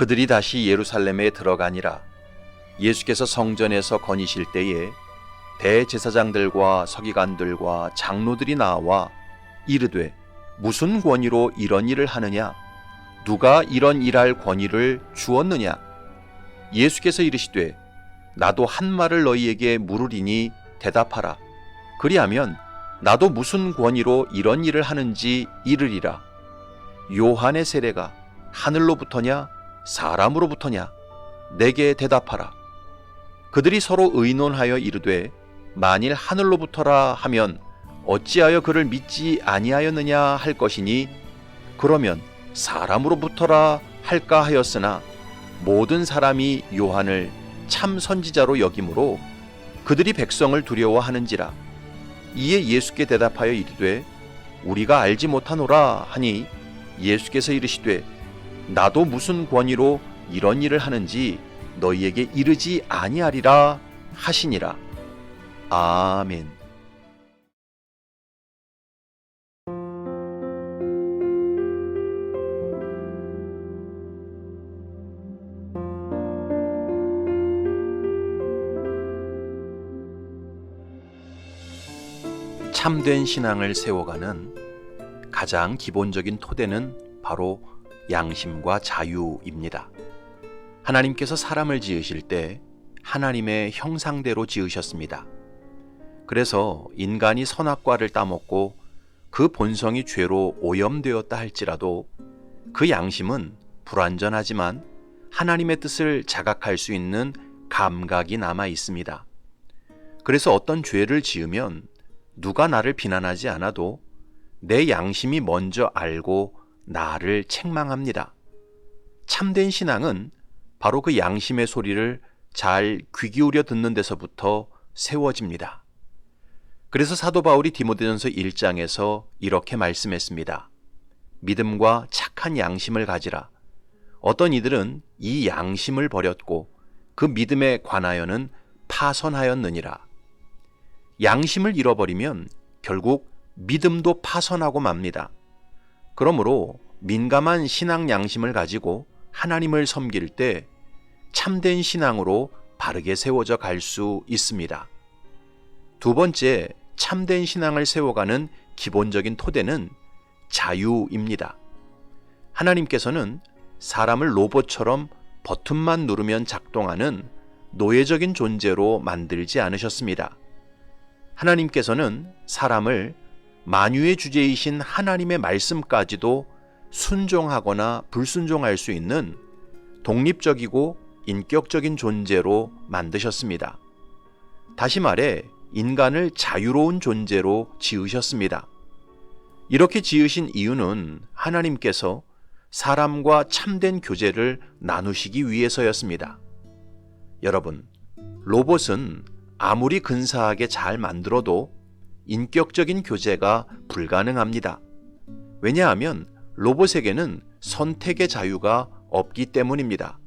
그들이 다시 예루살렘에 들어가니라. 예수께서 성전에서 거니실 때에 대제사장들과 서기관들과 장로들이 나와 이르되 무슨 권위로 이런 일을 하느냐? 누가 이런 일할 권위를 주었느냐? 예수께서 이르시되 나도 한 말을 너희에게 물으리니 대답하라. 그리하면 나도 무슨 권위로 이런 일을 하는지 이르리라. 요한의 세례가 하늘로부터냐 사람으로부터냐? 내게 대답하라. 그들이 서로 의논하여 이르되 만일 하늘로부터라 하면 어찌하여 그를 믿지 아니하였느냐 할 것이니? 그러면 사람으로부터라 할까 하였으나 모든 사람이 요한을 참 선지자로 여김으로 그들이 백성을 두려워하는지라. 이에 예수께 대답하여 이르되 우리가 알지 못하노라 하니 예수께서 이르시되 나도 무슨 권위로 이런 일을 하는지 너희에게 이르지 아니하리라 하시니라. 아멘. 참된 신앙을 세워가는 가장 기본적인 토대는 바로 양심과 자유입니다. 하나님께서 사람을 지으실 때 하나님의 형상대로 지으셨습니다. 그래서 인간이 선악과를 따먹고 그 본성이 죄로 오염되었다 할지라도 그 양심은 불완전하지만 하나님의 뜻을 자각할 수 있는 감각이 남아 있습니다. 그래서 어떤 죄를 지으면 누가 나를 비난하지 않아도 내 양심이 먼저 알고 나를 책망합니다. 참된 신앙은 바로 그 양심의 소리를 잘 귀 기울여 듣는 데서부터 세워집니다. 그래서 사도 바울이 디모데전서 1장에서 이렇게 말씀했습니다. 믿음과 착한 양심을 가지라. 어떤 이들은 이 양심을 버렸고 그 믿음에 관하여는 파선하였느니라. 양심을 잃어버리면 결국 믿음도 파선하고 맙니다. 그러므로 민감한 신앙 양심을 가지고 하나님을 섬길 때 참된 신앙으로 바르게 세워져 갈 수 있습니다. 두 번째, 참된 신앙을 세워가는 기본적인 토대는 자유입니다. 하나님께서는 사람을 로봇처럼 버튼만 누르면 작동하는 노예적인 존재로 만들지 않으셨습니다. 하나님께서는 사람을 만유의 주제이신 하나님의 말씀까지도 순종하거나 불순종할 수 있는 독립적이고 인격적인 존재로 만드셨습니다. 다시 말해 인간을 자유로운 존재로 지으셨습니다. 이렇게 지으신 이유는 하나님께서 사람과 참된 교제를 나누시기 위해서였습니다. 여러분, 로봇은 아무리 근사하게 잘 만들어도 인격적인 교제가 불가능합니다. 왜냐하면 로봇에게는 선택의 자유가 없기 때문입니다.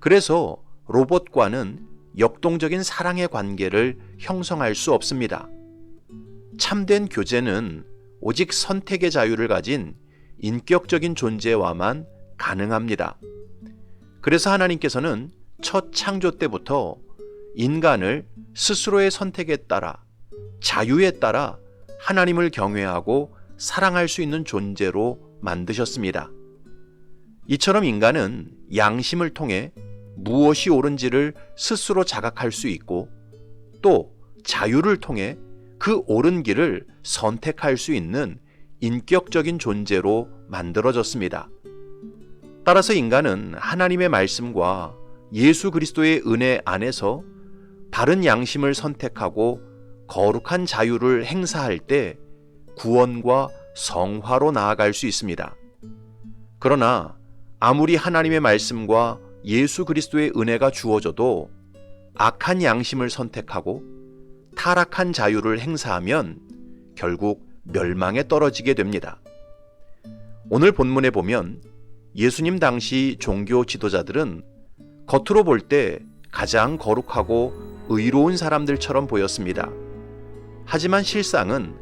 그래서 로봇과는 역동적인 사랑의 관계를 형성할 수 없습니다. 참된 교제는 오직 선택의 자유를 가진 인격적인 존재와만 가능합니다. 그래서 하나님께서는 첫 창조 때부터 인간을 스스로의 선택에 따라 자유에 따라 하나님을 경외하고 사랑할 수 있는 존재로 만드셨습니다. 이처럼 인간은 양심을 통해 무엇이 옳은지를 스스로 자각할 수 있고 또 자유를 통해 그 옳은 길을 선택할 수 있는 인격적인 존재로 만들어졌습니다. 따라서 인간은 하나님의 말씀과 예수 그리스도의 은혜 안에서 바른 양심을 선택하고 거룩한 자유를 행사할 때 구원과 성화로 나아갈 수 있습니다. 그러나 아무리 하나님의 말씀과 예수 그리스도의 은혜가 주어져도 악한 양심을 선택하고 타락한 자유를 행사하면 결국 멸망에 떨어지게 됩니다. 오늘 본문에 보면 예수님 당시 종교 지도자들은 겉으로 볼 때 가장 거룩하고 의로운 사람들처럼 보였습니다. 하지만 실상은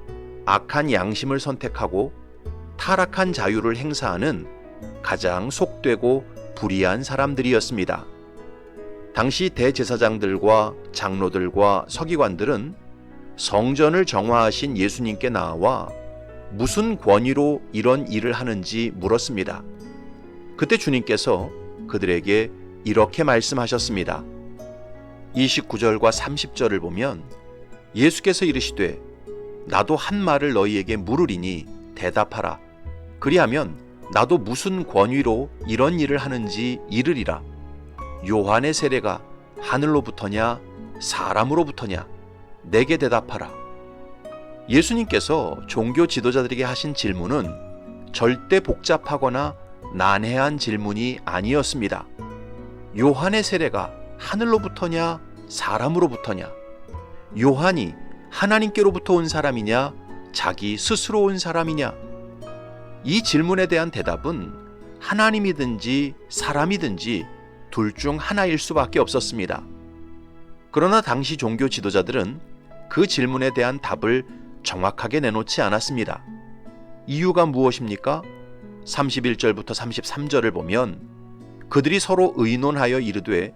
악한 양심을 선택하고 타락한 자유를 행사하는 가장 속되고 불의한 사람들이었습니다. 당시 대제사장들과 장로들과 서기관들은 성전을 정화하신 예수님께 나와 무슨 권위로 이런 일을 하는지 물었습니다. 그때 주님께서 그들에게 이렇게 말씀하셨습니다. 29절과 30절을 보면 예수께서 이르시되 나도 한 말을 너희에게 물으리니 대답하라. 그리하면 나도 무슨 권위로 이런 일을 하는지 이르리라. 요한의 세례가 하늘로부터냐 사람으로부터냐 내게 대답하라. 예수님께서 종교 지도자들에게 하신 질문은 절대 복잡하거나 난해한 질문이 아니었습니다. 요한의 세례가 하늘로부터냐 사람으로부터냐 요한이 하나님께로부터 온 사람이냐 자기 스스로 온 사람이냐 이 질문에 대한 대답은 하나님이든지 사람이든지 둘 중 하나일 수밖에 없었습니다. 그러나 당시 종교 지도자들은 그 질문에 대한 답을 정확하게 내놓지 않았습니다. 이유가 무엇입니까? 31절부터 33절을 보면 그들이 서로 의논하여 이르되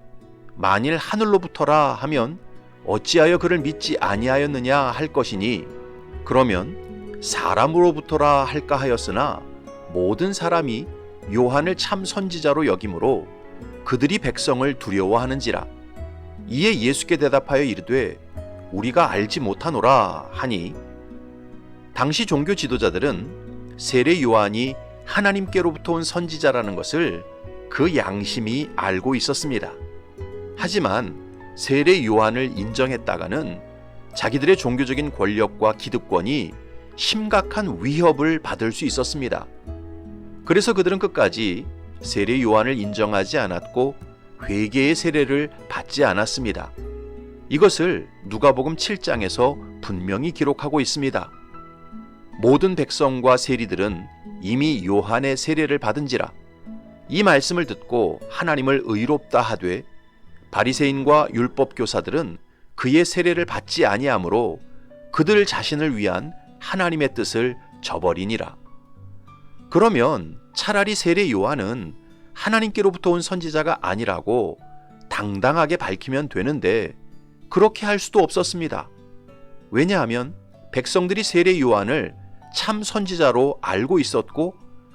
만일 하늘로부터라 하면 어찌하여 그를 믿지 아니하였느냐 할 것이니 그러면 사람으로부터라 할까 하였으나 모든 사람이 요한을 참 선지자로 여김으로 그들이 백성을 두려워하는지라 이에 예수께 대답하여 이르되 우리가 알지 못하노라 하니 당시 종교 지도자들은 세례 요한이 하나님께로부터 온 선지자라는 것을 그 양심이 알고 있었습니다. 하지만 세례 요한을 인정했다가는 자기들의 종교적인 권력과 기득권이 심각한 위협을 받을 수 있었습니다. 그래서 그들은 끝까지 세례 요한을 인정하지 않았고 회개의 세례를 받지 않았습니다. 이것을 누가복음 7장에서 분명히 기록하고 있습니다. 모든 백성과 세리들은 이미 요한의 세례를 받은지라 이 말씀을 듣고 하나님을 의롭다 하되 바리새인과 율법 교사들은 그의 세례를 받지 아니하므로 그들 자신을 위한 하나님의 뜻을 저버리니라. 그러면 차라리 세례 요한은 하나님께로부터 온 선지자가 아니라고 당당하게 밝히면 되는데 그렇게 할 수도 없었습니다. 왜냐하면 백성들이 세례 요한을 참 선지자로 알고 있었고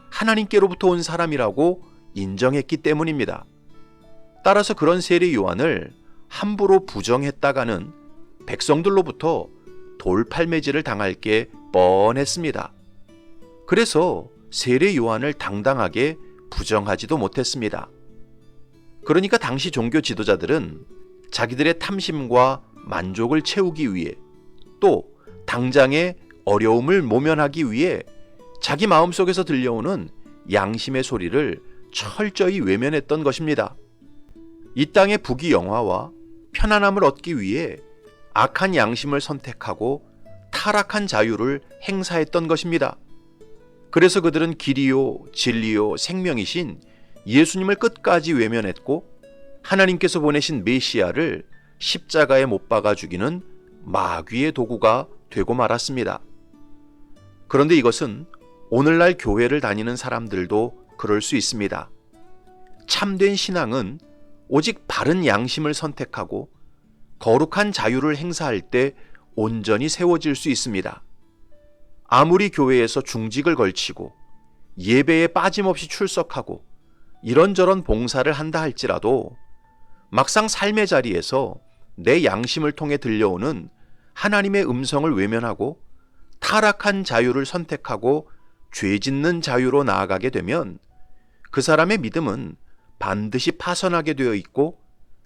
하나님께로부터 온 사람이라고 인정했기 때문입니다. 따라서 그런 세례 요한을 함부로 부정했다가는 백성들로부터 돌팔매질을 당할 게 뻔했습니다. 그래서 세례 요한을 당당하게 부정하지도 못했습니다. 그러니까 당시 종교 지도자들은 자기들의 탐심과 만족을 채우기 위해 또 당장의 어려움을 모면하기 위해 자기 마음속에서 들려오는 양심의 소리를 철저히 외면했던 것입니다. 이 땅의 부귀 영화와 편안함을 얻기 위해 악한 양심을 선택하고 타락한 자유를 행사했던 것입니다. 그래서 그들은 길이요, 진리요, 생명이신 예수님을 끝까지 외면했고 하나님께서 보내신 메시아를 십자가에 못 박아 죽이는 마귀의 도구가 되고 말았습니다. 그런데 이것은 오늘날 교회를 다니는 사람들도 그럴 수 있습니다. 참된 신앙은 오직 바른 양심을 선택하고 거룩한 자유를 행사할 때 온전히 세워질 수 있습니다. 아무리 교회에서 중직을 걸치고 예배에 빠짐없이 출석하고 이런저런 봉사를 한다 할지라도 막상 삶의 자리에서 내 양심을 통해 들려오는 하나님의 음성을 외면하고 타락한 자유를 선택하고 죄 짓는 자유로 나아가게 되면 그 사람의 믿음은 반드시 파선하게 되어 있고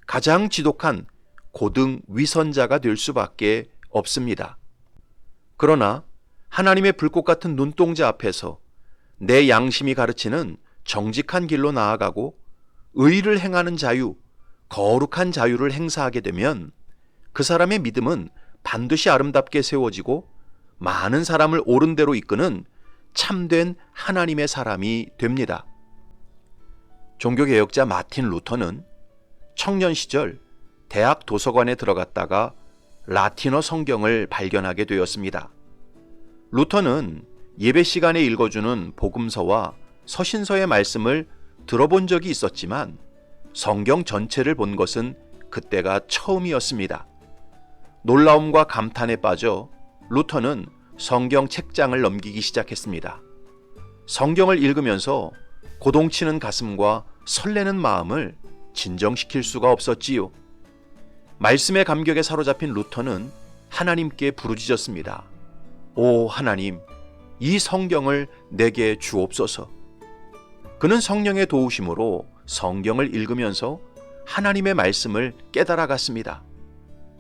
가장 지독한 고등 위선자가 될 수밖에 없습니다. 그러나 하나님의 불꽃 같은 눈동자 앞에서 내 양심이 가르치는 정직한 길로 나아가고 의를 행하는 자유, 거룩한 자유를 행사하게 되면 그 사람의 믿음은 반드시 아름답게 세워지고 많은 사람을 옳은 대로 이끄는 참된 하나님의 사람이 됩니다. 종교개혁자 마틴 루터는 청년 시절 대학 도서관에 들어갔다가 라틴어 성경을 발견하게 되었습니다. 루터는 예배 시간에 읽어주는 복음서와 서신서의 말씀을 들어본 적이 있었지만 성경 전체를 본 것은 그때가 처음이었습니다. 놀라움과 감탄에 빠져 루터는 성경 책장을 넘기기 시작했습니다. 성경을 읽으면서 고동치는 가슴과 설레는 마음을 진정시킬 수가 없었지요. 말씀의 감격에 사로잡힌 루터는 하나님께 부르짖었습니다. 오 하나님, 이 성경을 내게 주옵소서. 그는 성령의 도우심으로 성경을 읽으면서 하나님의 말씀을 깨달아갔습니다.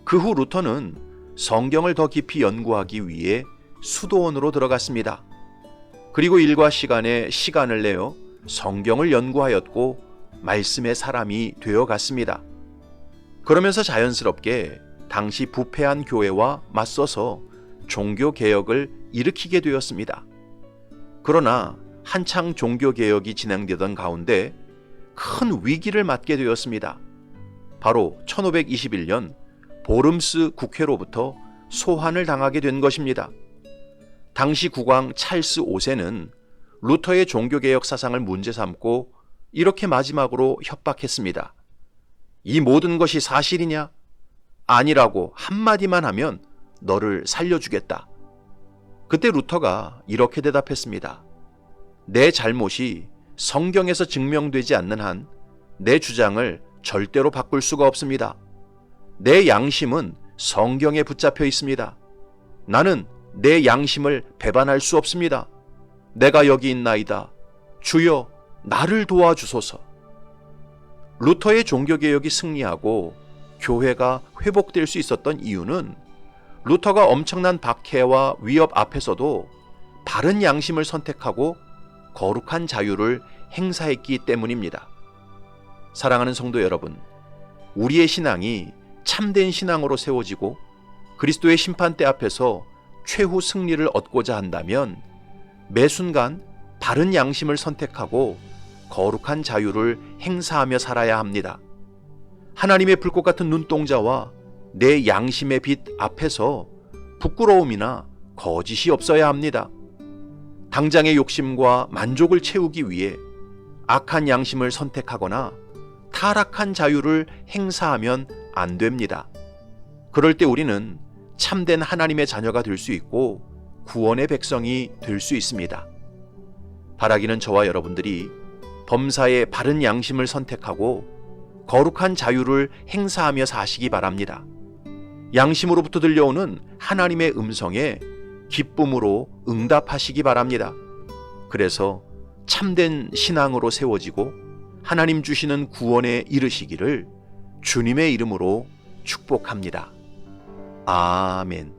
그 후 루터는 성경을 더 깊이 연구하기 위해 수도원으로 들어갔습니다. 그리고 일과 시간에 시간을 내어 성경을 연구하였고 말씀의 사람이 되어 갔습니다. 그러면서 자연스럽게 당시 부패한 교회와 맞서서 종교 개혁을 일으키게 되었습니다. 그러나 한창 종교 개혁이 진행되던 가운데 큰 위기를 맞게 되었습니다. 바로 1521년 보름스 국회로부터 소환을 당하게 된 것입니다. 당시 국왕 찰스 5세는 루터의 종교개혁 사상을 문제 삼고 이렇게 마지막으로 협박했습니다. 이 모든 것이 사실이냐? 아니라고 한마디만 하면 너를 살려주겠다. 그때 루터가 이렇게 대답했습니다. 내 잘못이 성경에서 증명되지 않는 한 내 주장을 절대로 바꿀 수가 없습니다. 내 양심은 성경에 붙잡혀 있습니다. 나는 내 양심을 배반할 수 없습니다. 내가 여기 있나이다. 주여, 나를 도와주소서. 루터의 종교개혁이 승리하고 교회가 회복될 수 있었던 이유는 루터가 엄청난 박해와 위협 앞에서도 바른 양심을 선택하고 거룩한 자유를 행사했기 때문입니다. 사랑하는 성도 여러분, 우리의 신앙이 참된 신앙으로 세워지고 그리스도의 심판대 앞에서 최후 승리를 얻고자 한다면 매 순간 바른 양심을 선택하고 거룩한 자유를 행사하며 살아야 합니다. 하나님의 불꽃 같은 눈동자와 내 양심의 빛 앞에서 부끄러움이나 거짓이 없어야 합니다. 당장의 욕심과 만족을 채우기 위해 악한 양심을 선택하거나 타락한 자유를 행사하면 안 됩니다. 그럴 때 우리는 참된 하나님의 자녀가 될 수 있고 구원의 백성이 될 수 있습니다. 바라기는 저와 여러분들이 범사의 바른 양심을 선택하고 거룩한 자유를 행사하며 사시기 바랍니다. 양심으로부터 들려오는 하나님의 음성에 기쁨으로 응답하시기 바랍니다. 그래서 참된 신앙으로 세워지고 하나님 주시는 구원에 이르시기를 주님의 이름으로 축복합니다. 아멘.